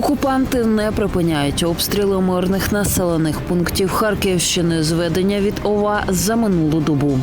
Окупанти не припиняють обстріли мирних населених пунктів Харківщини. Зведення від ОВА за минулу добу.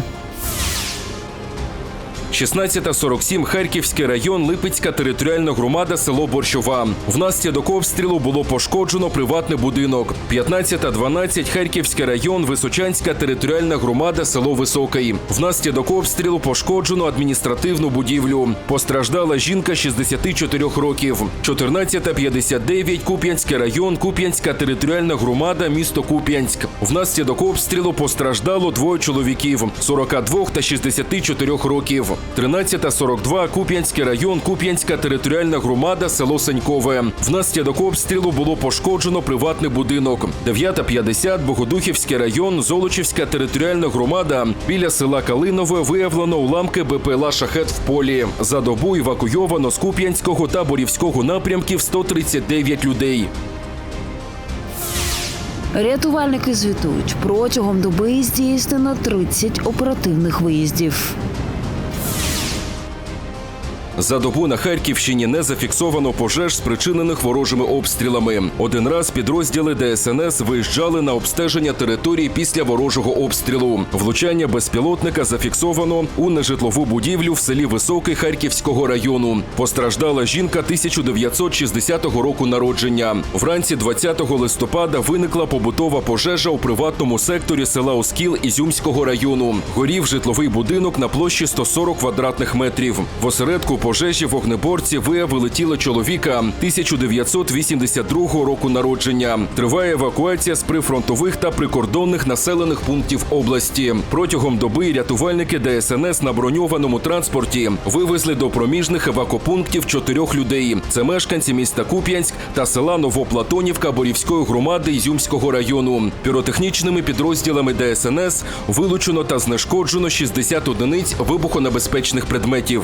16.47 Харківський район, Липецька територіальна громада, село Борщова. Внаслідок обстрілу було пошкоджено приватний будинок. 15.12 Харківський район, Височанська територіальна громада, село Високий. Внаслідок обстрілу пошкоджено адміністративну будівлю. Постраждала жінка 64 років. 14.59 Куп'янський район, Куп'янська територіальна громада, місто Куп'янськ. Внаслідок обстрілу постраждало двоє чоловіків 42 та 64 років. 13.42 Куп'янський район, Куп'янська територіальна громада, село Сенькове. Внаслідок обстрілу було пошкоджено приватний будинок. 9.50 Богодухівський район, Золочівська територіальна громада. Біля села Калинове виявлено уламки БПЛА «Шахет» в полі. За добу евакуйовано з Куп'янського та Борівського напрямків 139 людей. Рятувальники звітують, протягом доби здійснено 30 оперативних виїздів. За добу на Харківщині не зафіксовано пожеж, спричинених ворожими обстрілами. Один раз підрозділи ДСНС виїжджали на обстеження території після ворожого обстрілу. Влучання безпілотника зафіксовано у нежитлову будівлю в селі Високий Харківського району. Постраждала жінка 1960 року народження. Вранці 20 листопада виникла побутова пожежа у приватному секторі села Оскіл Ізюмського району. Горів житловий будинок на площі 140 квадратних метрів. В осередку пожежі вогнеборці виявили тіло чоловіка 1982 року народження. Триває евакуація з прифронтових та прикордонних населених пунктів області. Протягом доби рятувальники ДСНС на броньованому транспорті вивезли до проміжних евакопунктів чотирьох людей. Це мешканці міста Куп'янськ та села Новоплатонівка Борівської громади Ізюмського району. Піротехнічними підрозділами ДСНС вилучено та знешкоджено 60 одиниць вибухонебезпечних предметів.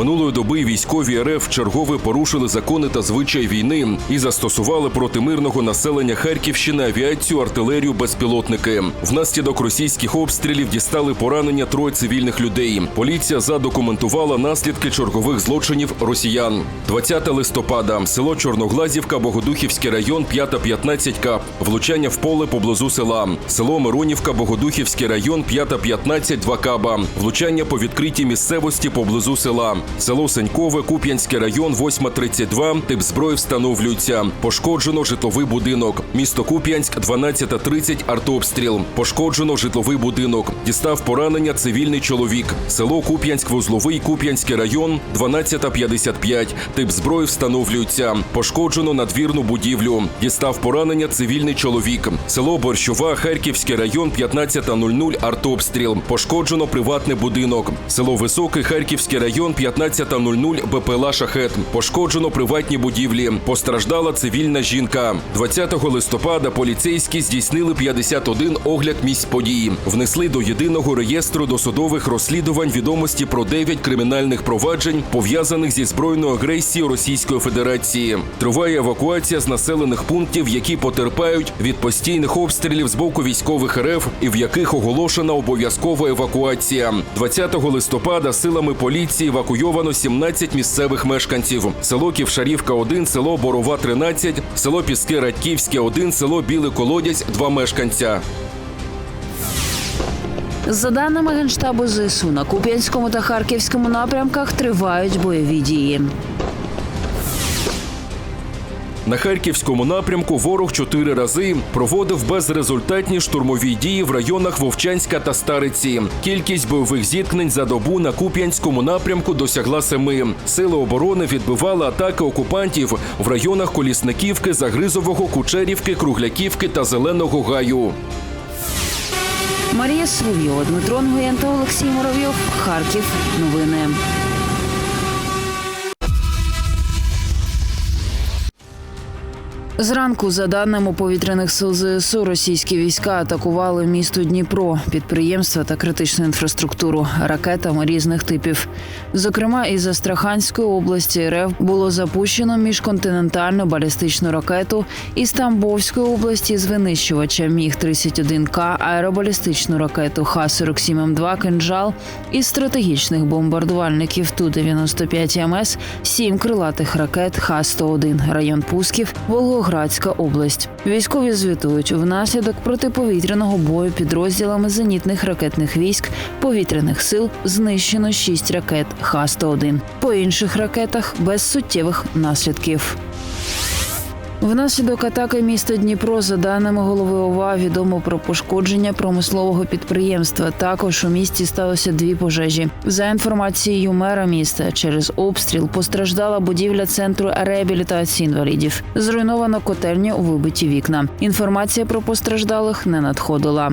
Минулої доби військові РФ чергове порушили закони та звичай війни і застосували проти мирного населення Харківщини авіацію, артилерію, безпілотники. Внаслідок російських обстрілів дістали поранення троє цивільних людей. Поліція задокументувала наслідки чергових злочинів росіян. 20 листопада, село Чорноглазівка, Богодухівський район, 5-15 кап. Влучання в поле поблизу села. Село Миронівка, Богодухівський район, 5-15 2 каба. Влучання по відкритій місцевості поблизу села. Село Сенькове, Куп'янський район, 8.32. Тип зброї встановлюється. Пошкоджено житловий будинок. Місто Куп'янськ, 12.30. Артобстріл. Пошкоджено житловий будинок. Дістав поранення цивільний чоловік. Село Куп'янськ, Вузловий, Куп'янський район, 12.55. Тип зброї встановлюється. Пошкоджено надвірну будівлю. Дістав поранення цивільний чоловік. Село Борщова, Харківський район, 15.00. Артобстріл. Пошкоджено приватний будинок. Село Високий, Харківський район, 15.00. БПЛА «Шахет». Пошкоджено приватні будівлі. Постраждала цивільна жінка. 20 листопада поліцейські здійснили 51 огляд місць події. Внесли до єдиного реєстру досудових розслідувань відомості про 9 кримінальних проваджень, пов'язаних зі збройною агресією Російської Федерації. Триває евакуація з населених пунктів, які потерпають від постійних обстрілів з боку військових РФ і в яких оголошена обов'язкова евакуація. 20 листопада силами поліції евакуйовано 17 місцевих мешканців. Село Ківшарівка 1, село Борова 13, село Піски Радьківське 1, село Білий Колодязь 2 мешканця. За даними Генштабу ЗСУ, на Куп'янському та Харківському напрямках тривають бойові дії. На харківському напрямку ворог чотири рази проводив безрезультатні штурмові дії в районах Вовчанська та Стариці. Кількість бойових зіткнень за добу на Куп'янському напрямку досягла семи. Сили оборони відбивали атаки окупантів в районах Колісниківки, Загризового, Кучерівки, Кругляківки та Зеленого Гаю. Марія Соловйова, Дмитро Нгоєн та Олексій Муравйов. Харків. Новини. Зранку, за даними повітряних сил ЗСУ, російські війська атакували місто Дніпро, підприємства та критичну інфраструктуру ракетами різних типів. Зокрема, із Астраханської області РФ було запущено міжконтинентальну балістичну ракету, із Тамбовської області з винищувача Міг 31 К аеробалістичну ракету Х-47М2 «Кинжал» із стратегічних бомбардувальників Ту-95 МС, сім крилатих ракет Х-101, район Пусків, Волгоградська область. Військові звітують внаслідок протиповітряного бою підрозділами зенітних ракетних військ повітряних сил знищено шість ракет Х-101. По інших ракетах без суттєвих наслідків. Внаслідок атаки міста Дніпро, за даними голови ОВА, відомо про пошкодження промислового підприємства. Також у місті сталося дві пожежі. За інформацією мера міста, через обстріл постраждала будівля центру реабілітації інвалідів. Зруйновано у вибиті вікна. Інформація про постраждалих не надходила.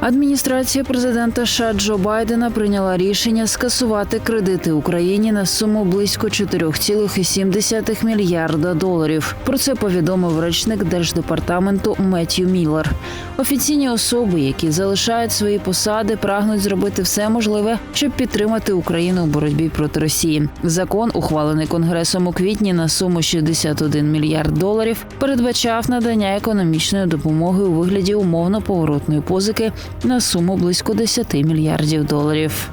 Адміністрація президента США Джо Байдена прийняла рішення скасувати кредити Україні на суму близько 4,7 мільярда доларів. Про це повідомив речник держдепартаменту Меттью Міллер. Офіційні особи, які залишають свої посади, прагнуть зробити все можливе, щоб підтримати Україну у боротьбі проти Росії. Закон, ухвалений конгресом у квітні на суму 61 мільярд доларів, передбачав надання економічної допомоги у вигляді умовно поворотної позики на суму близько 10 мільярдів доларів.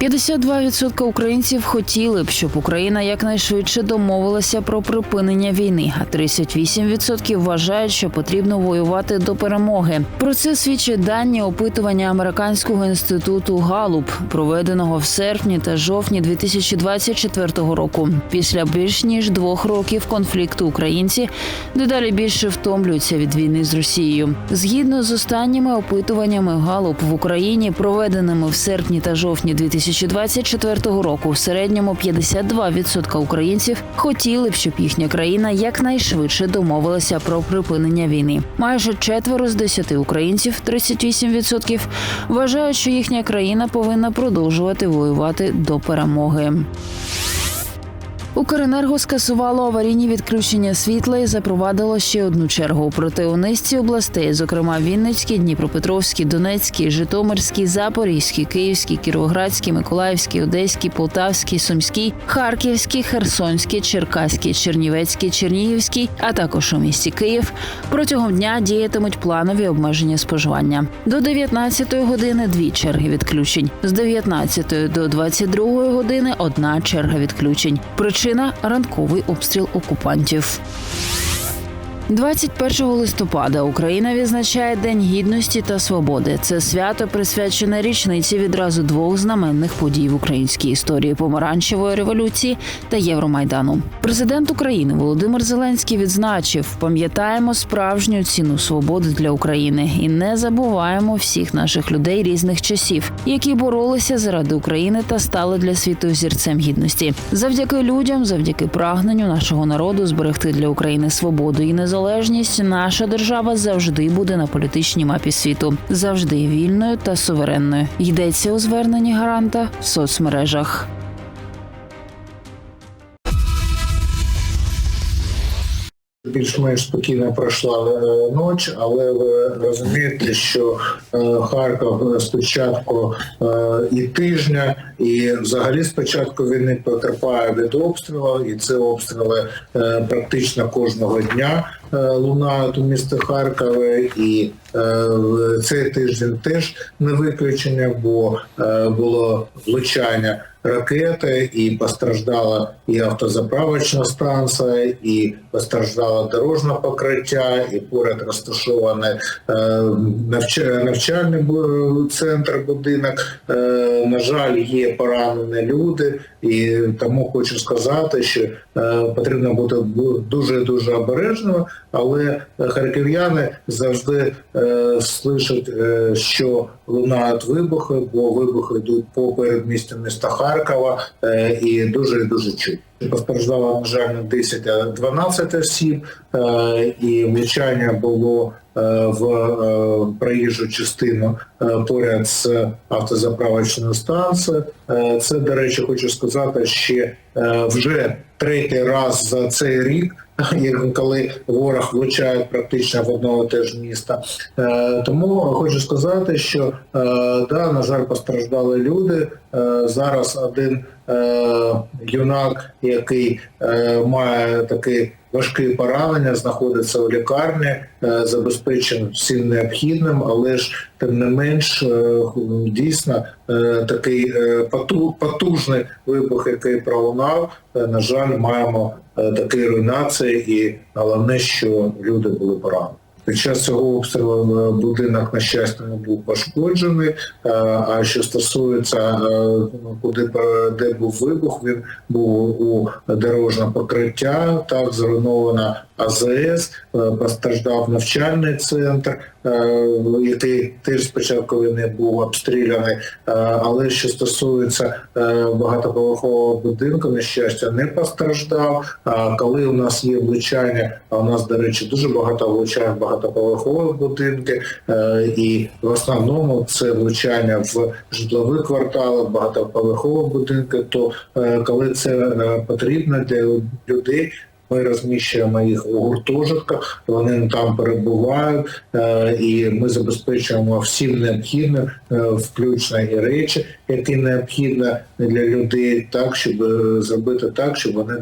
52% українців хотіли б, щоб Україна якнайшвидше домовилася про припинення війни, а 38% вважають, що потрібно воювати до перемоги. Про це свідчать дані опитування американського інституту Галуп, проведеного в серпні та жовтні 2024 року. Після більш ніж двох років конфлікту українці дедалі більше втомлюються від війни з Росією. Згідно з останніми опитуваннями Галуп в Україні, проведеними в серпні та жовтні 2024 року, в середньому 52% українців хотіли б, щоб їхня країна якнайшвидше домовилася про припинення війни. Майже четверо з десяти українців, 38%, вважають, що їхня країна повинна продовжувати воювати до перемоги. Укренерго скасувало аварійні відключення світла і запровадило ще одну чергу. Проте у низці областей, зокрема Вінницькій, Дніпропетровській, Донецькій, Житомирській, Запорізькій, Київській, Кіровоградській, Миколаївській, Одеській, Полтавській, Сумській, Харківській, Херсонській, Черкаській, Чернівецькій, Чернігівській, а також у місті Київ протягом дня діятимуть планові обмеження споживання. До 19 години дві черги відключень, з 19 до 22 години одна черга відключень. Причина ранковий обстріл окупантів. 21 листопада Україна відзначає День гідності та свободи. Це свято присвячене річниці відразу двох знаменних подій в українській історії помаранчевої революції та Євромайдану. Президент України Володимир Зеленський відзначив: пам'ятаємо справжню ціну свободи для України і не забуваємо всіх наших людей різних часів, які боролися заради України та стали для світу зірцем гідності. Завдяки людям, завдяки прагненню нашого народу зберегти для України свободу і незалежність, наша держава завжди буде на політичній мапі світу, завжди вільною та суверенною. Йдеться у зверненні гаранта в соцмережах. Більш-менш спокійно пройшла е, ніч, але ви розумієте, що е, Харків спочатку е, і тижня, і взагалі спочатку війни потерпає від обстрілу, і це обстріли практично кожного дня лунають у місті Харкові, і е, цей тиждень теж не виключення, бо е, було влучання ракети, і постраждала і автозаправочна станція, і постраждало дорожнє покриття, і поряд розташований е, навчальний центр, будинок. Е, на жаль, є поранені люди, і тому хочу сказати, що е, потрібно бути дуже дуже обережними, але харків'яни завжди слышать, що лунають вибухи, бо вибухи йдуть по передмістю міста Харкова. Харкова е, і дуже дуже чутно. Постраждало, на жаль, не 10, а 12 осіб, е, і влучання було е, в проїжджу частину поряд з автозаправочною станцією. Це, до речі, хочу сказати, ще вже третій раз за цей рік, коли ворог влучає практично в одного теж міста. Е, Тому хочу сказати, що е, да, на жаль, постраждали люди. Е, Зараз один юнак, який має таке важке поранення, знаходиться у лікарні, забезпечений всім необхідним, але ж тим не менш дійсно такий потужний вибух, який пролунав. На жаль, маємо е, такі руйнації, і головне, що люди були поранені. Під час цього обстрілу е, будинок, на щастя, не був пошкоджений. Е, А що стосується куди де був вибух, він був у дорожне покриття, так зруйнована АЗС, постраждав навчальний центр, е, який теж спочатку війни був обстріляний. Е, Але що стосується е, багатоповерхового будинку, на щастя, не постраждав. Коли у нас є влучання, а у нас, до речі, дуже багато влучань в багатоповерхові будинки, і в основному це влучання в житлові квартали, багатоповерхові будинки. То коли це потрібно для людей. Ми розміщуємо їх у гуртожитках, вони там перебувають, е, і ми забезпечуємо всім необхідним, е, включно і речі, які необхідні для людей, так щоб е, зробити так, щоб вони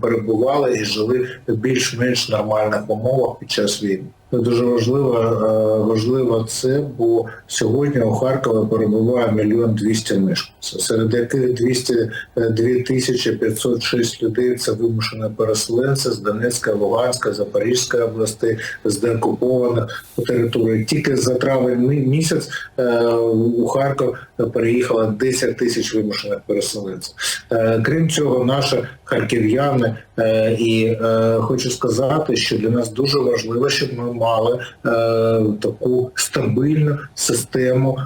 перебували і жили в більш-менш нормальних умовах під час війни. Це дуже важливо, е, важливо це, бо сьогодні у Харкові перебуває мільйон двісті мешканців, серед яких 202 тисячі 506 людей це вимушені переселенці з Донецької, Луганської, Запорізької областей, з деокупованих територій. Тільки за травень місяць е, у Харків переїхало 10 тисяч вимушених переселенців. Е, Крім цього, наші харків'яни е, і е, хочу сказати, що для нас дуже важливо, щоб ми мали таку стабільну систему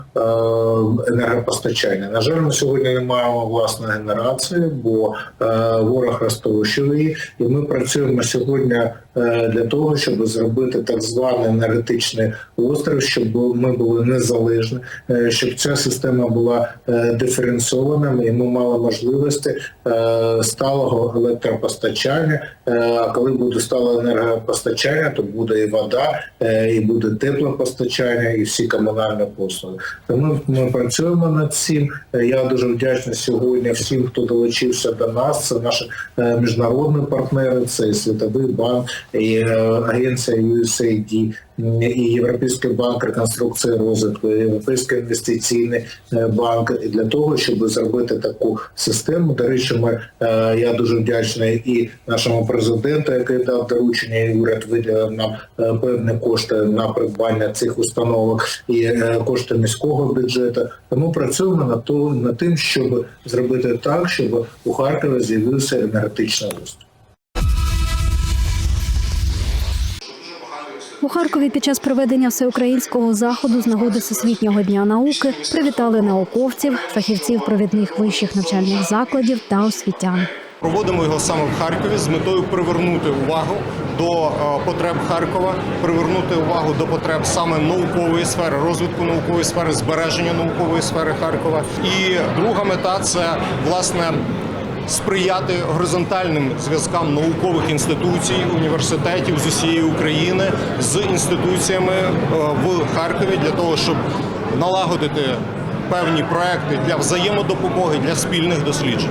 енергопостачання. На жаль, ми сьогодні не маємо власної генерації, бо ворог розтовщив її, і ми працюємо сьогодні для того, щоб зробити так званий енергетичний острів, щоб ми були незалежні, е, щоб ця система була е, диференційована, і ми мали можливості е, сталого електропостачання. Е, А коли буде стале енергопостачання, то буде і вода, е, і буде теплопостачання, і всі комунальні послуги. Тому ми працюємо над цим. Е, Я дуже вдячний сьогодні всім, хто долучився до нас. Це наші е, міжнародні партнери, це і Світовий банк, і е, агенція USAID, і Європейський банк реконструкції розвитку, і Європейський інвестиційний е, банк для того, щоб зробити таку систему. До речі, ми е, я дуже вдячний і нашому президенту, який дав доручення, і уряд виділив нам певні кошти на придбання цих установок і кошти міського бюджету. Тому працюємо над тим, щоб зробити так, щоб у Харкові з'явився енергетичний рост. У Харкові під час проведення всеукраїнського заходу з нагоди Всесвітнього дня науки привітали науковців, фахівців провідних вищих навчальних закладів та освітян. Проводимо його саме в Харкові з метою привернути увагу до е, потреб Харкова, привернути увагу до потреб саме наукової сфери, розвитку наукової сфери, збереження наукової сфери Харкова. І друга мета це власне. Сприяти горизонтальним зв'язкам наукових інституцій, університетів з усієї України з інституціями е, в Харкові для того, щоб налагодити певні проекти для взаємодопомоги для спільних досліджень.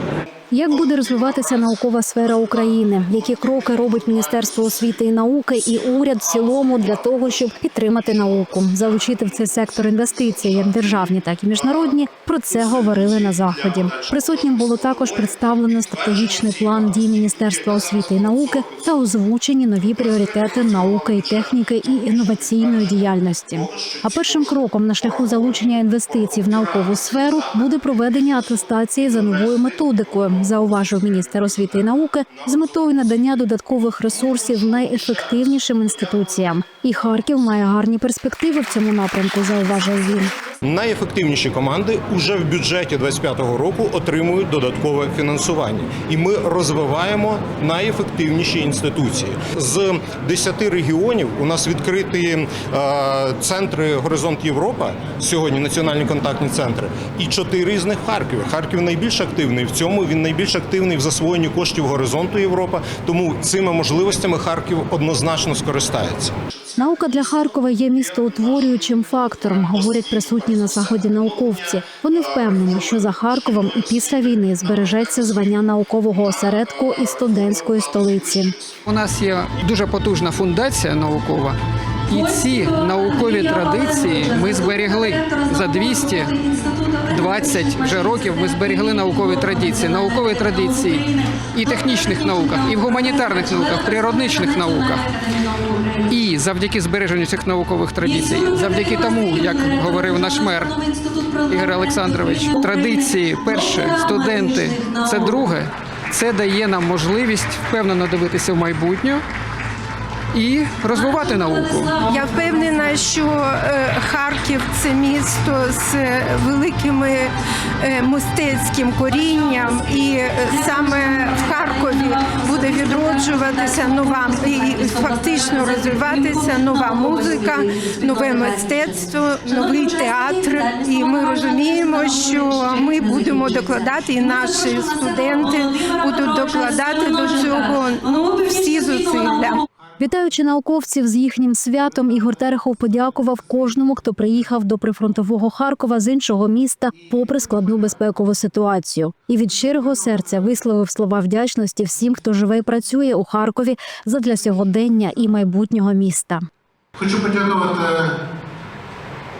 Як буде розвиватися наукова сфера України? Які кроки робить Міністерство освіти і науки і уряд в цілому для того, щоб підтримати науку, залучити в цей сектор інвестиції, як державні, так і міжнародні? Про це говорили на заході. Присутнім було також представлено стратегічний план дій Міністерства освіти і науки та озвучені нові пріоритети науки і техніки і інноваційної діяльності. А першим кроком на шляху залучення інвестицій в наукову сферу буде проведення атестації за новою методикою, зауважив міністр освіти і науки з метою надання додаткових ресурсів найефективнішим інституціям. І Харків має гарні перспективи в цьому напрямку. Зауважив він. Найефективніші команди уже в бюджеті 25-го року отримують додаткове фінансування, і ми розвиваємо найефективніші інституції з 10 регіонів. У нас відкриті е, центри Горизонт Європа сьогодні національні контактні центри, і чотири з них в Харкові. Харків найбільш активний в цьому. Він найбільш активний в засвоєнні коштів горизонту Європа. Тому цими можливостями Харків однозначно скористається. Наука для Харкова є містоутворюючим фактором, говорять присутні на заході науковці. Вони впевнені, що за Харковом і після війни збережеться звання наукового осередку і студентської столиці. У нас є дуже потужна фундація наукова, і ці наукові традиції ми зберегли за 220 вже років. Ми зберегли наукові традиції, наукові традиції і технічних науках, і в гуманітарних науках, природничних науках. І завдяки збереженню цих наукових традицій, завдяки тому, як говорив наш мер Ігор Олександрович, традиції перше, студенти це друге. Це дає нам можливість впевнено дивитися в майбутнє і розвивати науку. Я впевнена, що е, Харків це місто з е, великими е, мистецьким корінням, і саме в Харкові буде відроджуватися нова і фактично розвиватися нова музика, нове мистецтво, новий театр. І ми розуміємо, що ми будемо докладати, і наші студенти будуть докладати до цього ну всі зусилля. Вітаючи науковців з їхнім святом, Ігор Терехов подякував кожному, хто приїхав до прифронтового Харкова з іншого міста, попри складну безпекову ситуацію, і від щирого серця висловив слова вдячності всім, хто живе і працює у Харкові задля сьогодення і майбутнього міста. Хочу подякувати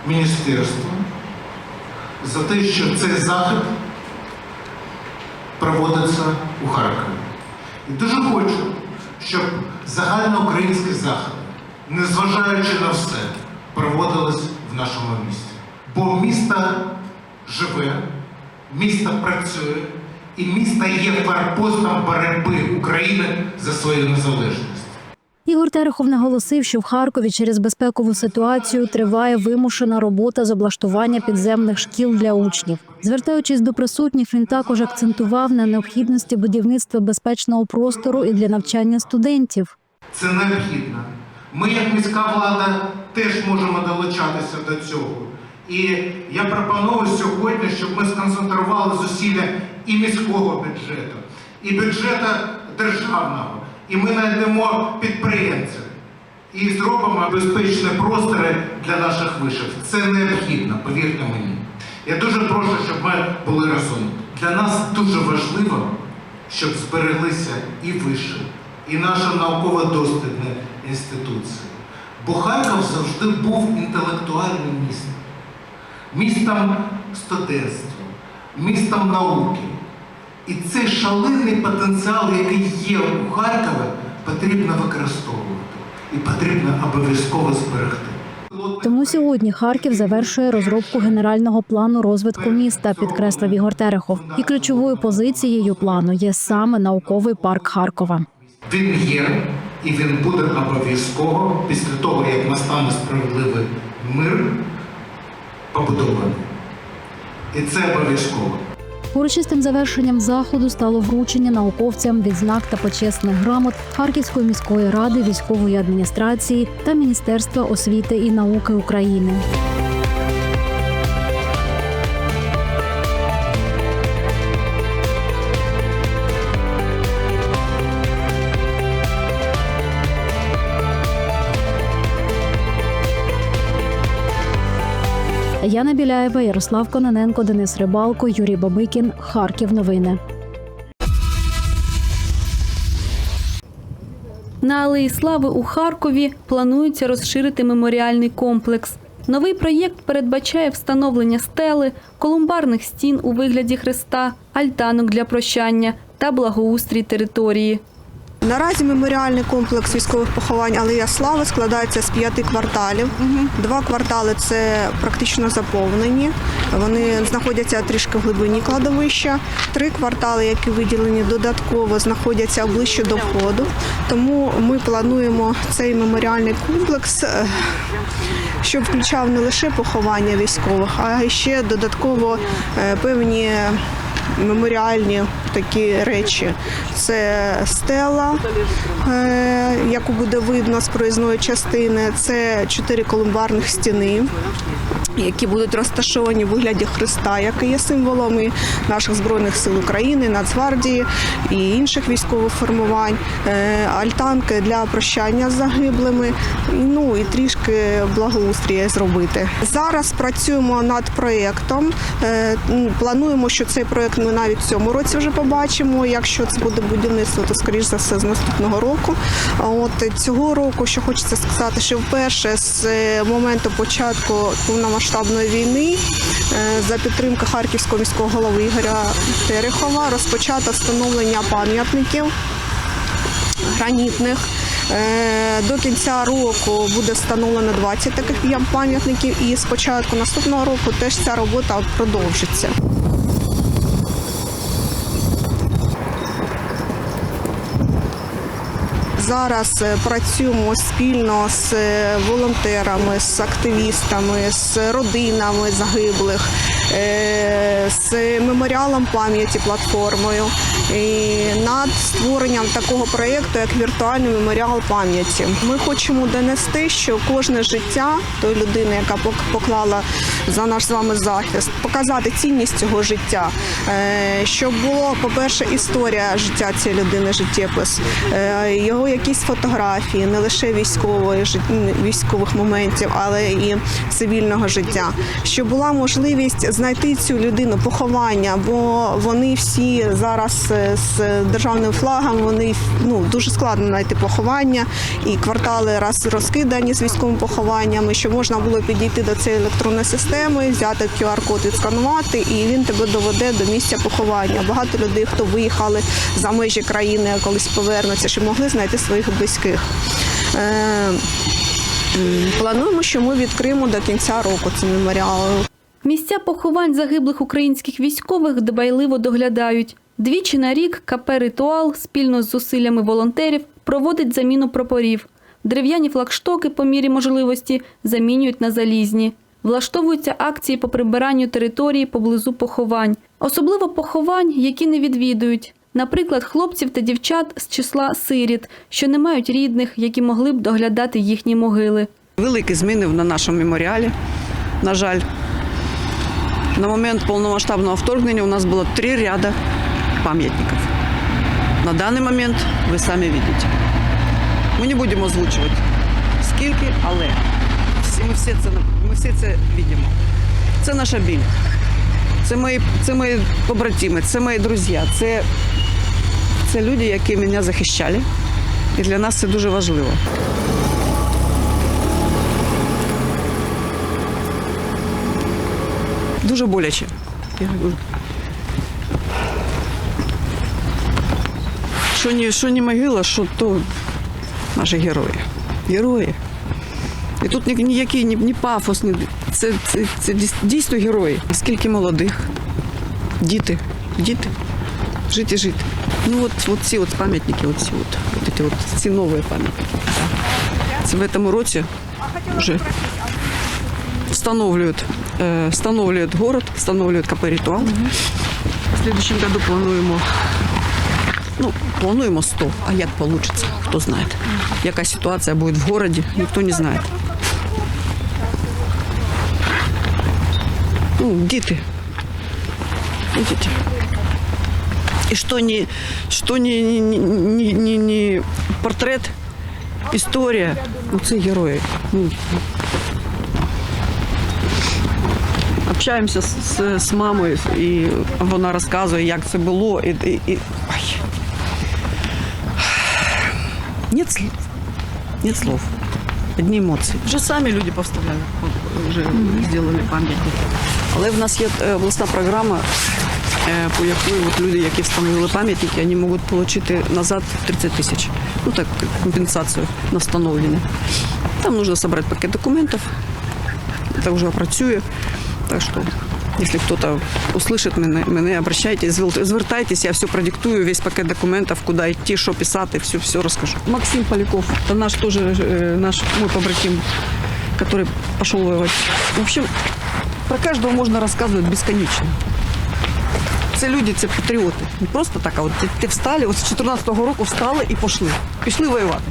міністерству за те, що цей захід проводиться у Харкові. І дуже хочу, щоб загальноукраїнські заходи, незважаючи на все, проводились в нашому місті. Бо місто живе, місто працює, і місто є форпостом боротьби України за свою незалежність. Ігор Терехов наголосив, що в Харкові через безпекову ситуацію триває вимушена робота з облаштування підземних шкіл для учнів. Звертаючись до присутніх, він також акцентував на необхідності будівництва безпечного простору і для навчання студентів. Це необхідно. Ми, як міська влада, теж можемо долучатися до цього. І я пропоную сьогодні, щоб ми сконцентрували зусилля і міського бюджету, і бюджету державного. І ми знайдемо підприємців і зробимо безпечні простори для наших вишів. Це необхідно, повірте мені. Я дуже прошу, щоб ми були разом. Для нас дуже важливо, щоб збереглися і виші, і наша науково-дослідна інституція. Бо Харків завжди був інтелектуальним містом, містом студентства, містом науки. І цей шалений потенціал, який є у Харкові, потрібно використовувати і потрібно обов'язково зберегти. Тому сьогодні Харків завершує розробку генерального плану розвитку міста, підкреслив Ігор Терехов. І ключовою позицією плану є саме науковий парк Харкова. Він є і він буде обов'язково після того, як настане справедливий мир, побудований. І це обов'язково. Урочистим завершенням заходу стало вручення науковцям відзнак та почесних грамот Харківської міської ради, військової адміністрації та Міністерства освіти і науки України. Яна Біляєва, Ярослав Кононенко, Денис Рибалко, Юрій Бабикін. Харків. Новини. На Алеї Слави у Харкові планується розширити меморіальний комплекс. Новий проєкт передбачає встановлення стели, колумбарних стін у вигляді хреста, альтанок для прощання та благоустрій території. Наразі меморіальний комплекс військових поховань Алея Слави складається з п'яти кварталів. Два квартали це практично заповнені. Вони знаходяться трішки в глибині кладовища. Три квартали, які виділені додатково, знаходяться ближче до входу. Тому ми плануємо цей меморіальний комплекс е, що включав не лише поховання військових, а ще додатково е, певні меморіальні такі речі. Це стела, е, яку буде видно з проїзної частини. Це чотири колумбарних стіни. Які будуть розташовані в вигляді Христа, який є символом і наших збройних сил України, Нацгвардії і інших військових формувань, Е, альтанки для прощання з загиблими, ну і трішки благоустрія зробити. Зараз працюємо над проєктом. Е, Плануємо, що цей проєкт ми навіть в цьому році вже побачимо. Якщо це буде будівництво, то скоріш за все з наступного року. От цього року, що хочеться сказати, що вперше з е, моменту початку повномасштабної війни е, за підтримки харківського міського голови Ігоря Терехова розпочато встановлення пам'ятників гранітних. Е, До кінця року буде встановлено 20 таких пам'ятників, і з початку наступного року теж ця робота продовжиться. Зараз е, працюємо спільно з е, волонтерами, з активістами, з родинами загиблих, е, з меморіалом пам'яті платформою і над створенням такого проєкту, як віртуальний меморіал пам'яті. Ми хочемо донести, що кожне життя тої людини, яка пок- поклала за наш з вами захист, показати цінність цього життя, е, щоб було, по-перше, історія життя цієї людини, життєпис, е, його якісь фотографії, не лише військової військових моментів, але і цивільного життя. Щоб була можливість знайти цю людину, поховання, бо вони всі зараз е, з державним флагом, вони ну дуже складно знайти поховання, і квартали раз розкидані з військовими похованнями, щоб можна було підійти до цієї електронної системи, взяти QR-код, відсканувати, і він тебе доведе до місця поховання. Багато людей, хто виїхали за межі країни, колись повернуться, щоб могли знайти своїх близьких. Е, Плануємо, що ми відкриємо до кінця року цей меморіал. Місця поховань загиблих українських військових дбайливо доглядають. Двічі на рік КП «Ритуал» спільно з зусиллями волонтерів проводить заміну прапорів. Дерев'яні флагштоки по мірі можливості замінюють на залізні. Влаштовуються акції по прибиранню території поблизу поховань. Особливо поховань, які не відвідують. Наприклад, хлопців та дівчат з числа сиріт, що не мають рідних, які могли б доглядати їхні могили. Великі зміни на нашому меморіалі. На жаль, на момент повномасштабного вторгнення у нас було три ряда пам'ятників. На даний момент ви самі бачите. Ми не будемо озвучувати скільки, але ми, всі це, ми всі це бачимо. Це наша біль. Це мої, це мої побратими, це мої друзі, це, це люди, які мене захищали. І для нас це дуже важливо. Дуже боляче. Що не, що не могила, що то наші герої. Герої. І тут ніякий ні, ні пафос, ні, це, це, це дійсно герої. Скільки молодих, діти, діти, жити, жити. Ну от, от ці от пам'ятники, от ці от, от, ці от, ці нові пам'ятники. Це в цьому році вже встановлюють, встановлюють город, встановлюють КП «Ритуал». В следующем году плануємо, ну, плануємо 100, а як вийде, хто знає. Яка ситуація буде в городі, ніхто не знає. Ну, діти. Видите? І що не, що не, не, не, не, не портрет, історія, ну, це герої. Ну, общаємося з, з, з мамою, і вона розказує, як це було. І, і, і... Ой. Нет слов. Нет слов. Одні емоції. Вже самі люди поставляли, вже зробили пам'ятники. Але в нас є е, обласна програма, е, по якої от люди, які встановили пам'ятники, вони можуть отримати назад 30 тисяч. Ну так, компенсацію на встановлення. Там нужно собрать пакет документів, это уже працює. Так що, якщо хтось услышить мене, мене обращайтесь, звел- звертайтесь, я все продиктую, весь пакет документів, куди йти, що писати, все, все розкажу. Максим Поляков, це наш теж е, наш мой побратим, который пошел воевать. В общем, про каждого можно рассказывать бесконечно. Це люди, це патріоти. Не просто так, а от ти, ти встали, от з 14-го року встали і пішли. Пішли воювати.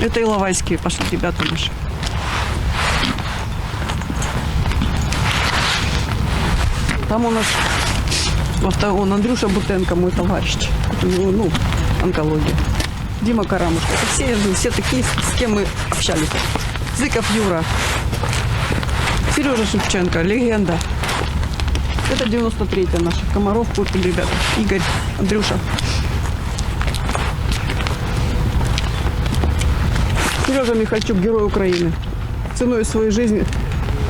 Это Иловайские пошли ребята наши. Там у нас он Андрюша Бутенко, мой товарищ. У него, ну, онкология. Дима Карамушка. Это все, все такие, с кем мы общались. Зыков Юра. Сережа Шевченко, легенда. Это 93-я наша. Комаров, Куртин, ребята. Игорь, Андрюша. Сережа Михальчук, герой Украины. Ценой своей жизни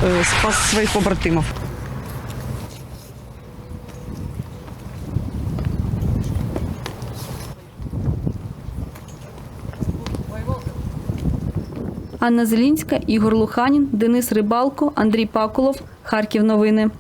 э, спас своих побратимов. Анна Зелінська, Ігор Луханін, Денис Рибалко, Андрій Пакулов. Харків новини.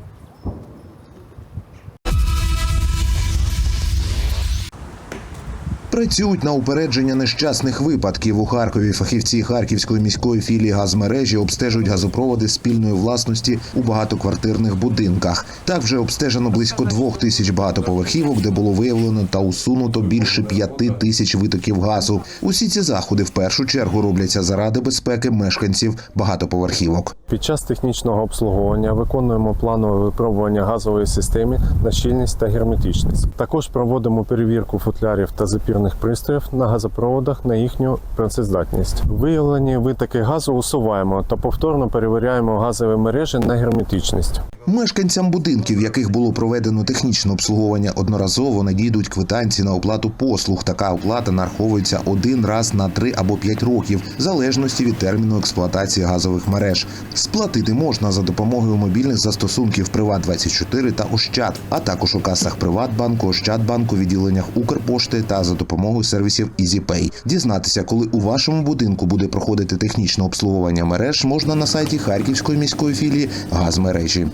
Працюють на упередження нещасних випадків у Харкові. Фахівці Харківської міської філії газмережі обстежують газопроводи спільної власності у багатоквартирних будинках. Так вже обстежено близько двох тисяч багатоповерхівок, де було виявлено та усунуто більше п'яти тисяч витоків газу. Усі ці заходи в першу чергу робляться заради безпеки мешканців багатоповерхівок. Під час технічного обслуговування виконуємо планове випробування газової системи на щільність та герметичність. Також проводимо перевірку футлярів та запірних пристроїв на газопроводах на їхню працездатність. Виявлені витоки газу усуваємо та повторно перевіряємо газові мережі на герметичність. Мешканцям будинків, в яких було проведено технічне обслуговування, одноразово надійдуть квитанції на оплату послуг. Така оплата нараховується один раз на 3 або 5 років, в залежності від терміну експлуатації газових мереж. Сплатити можна за допомогою мобільних застосунків Приват 24 та Ощад, а також у касах Приватбанку, Ощадбанку, відділеннях Укрпошти та за допомогою сервісів EasyPay. Дізнатися, коли у вашому будинку буде проходити технічне обслуговування мереж, можна на сайті Харківської міської філії газмережі.